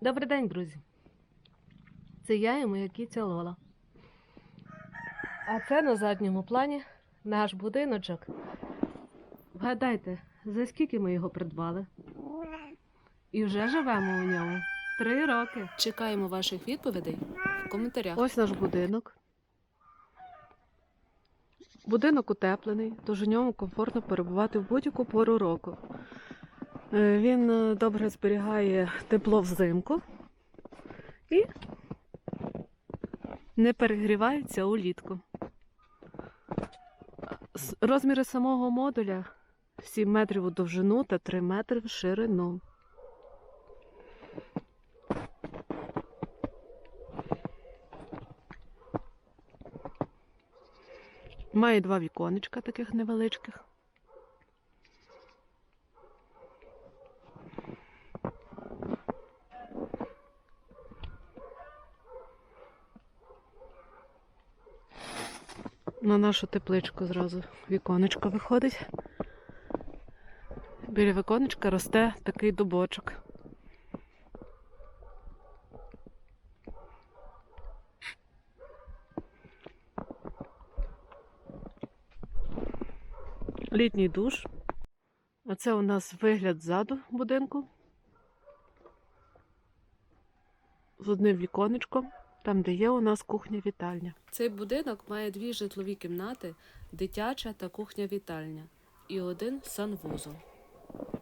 Добрий день, друзі. Це я і моя кіця Лола. А це на задньому плані наш будиночок. Вгадайте, за скільки ми його придбали? І вже живемо у ньому три роки. Чекаємо ваших відповідей в коментарях. Ось наш будинок. Будинок утеплений, тож у ньому комфортно перебувати в будь-яку пору року. Е, Він е, добре зберігає тепло взимку і не перегрівається улітку. Розміри самого модуля 7 метрів у довжину та 3 метри в ширину. Має два віконечка таких невеличких. На нашу тепличку зразу віконечко виходить. Біля віконечка росте такий дубочок. літній душ. А це у нас вигляд ззаду будинку. З одним віконечком, там, де є у нас кухня-вітальня. Цей будинок має дві житлові кімнати, дитяча та кухня-вітальня і один санвузол.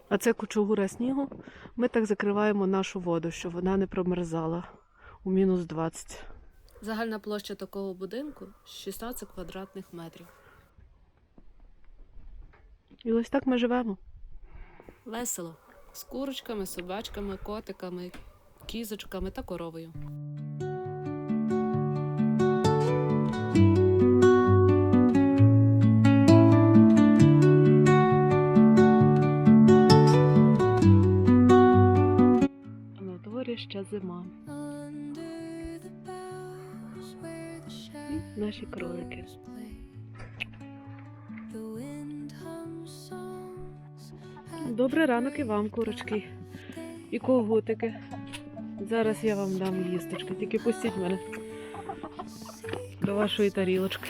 А це кучугура снігу. Ми так закриваємо нашу воду, щоб вона не промерзала у мінус 20. Загальна площа такого будинку 16 квадратних метрів. І ось так ми живемо. Весело. З курочками, собачками, котиками, кізочками та коровою. Ще зима. Наші кролики. Добрий ранок і вам, курочки. І когутики. Зараз я вам дам їсточки. Тільки пустіть мене до вашої тарілочки.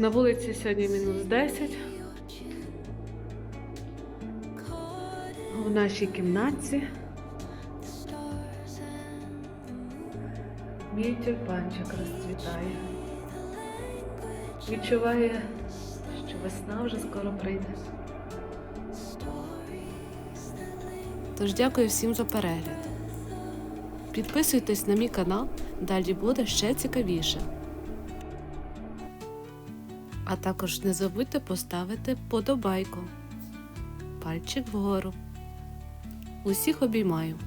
На вулиці сьогодні мінус 10. В нашій кімнатці мій тюльпанчик розцвітає. Відчуває, що весна вже скоро прийде. Тож дякую всім за перегляд. Підписуйтесь на мій канал, далі буде ще цікавіше. А також не забудьте поставити подобайку. Пальчик вгору. Усіх обіймаю.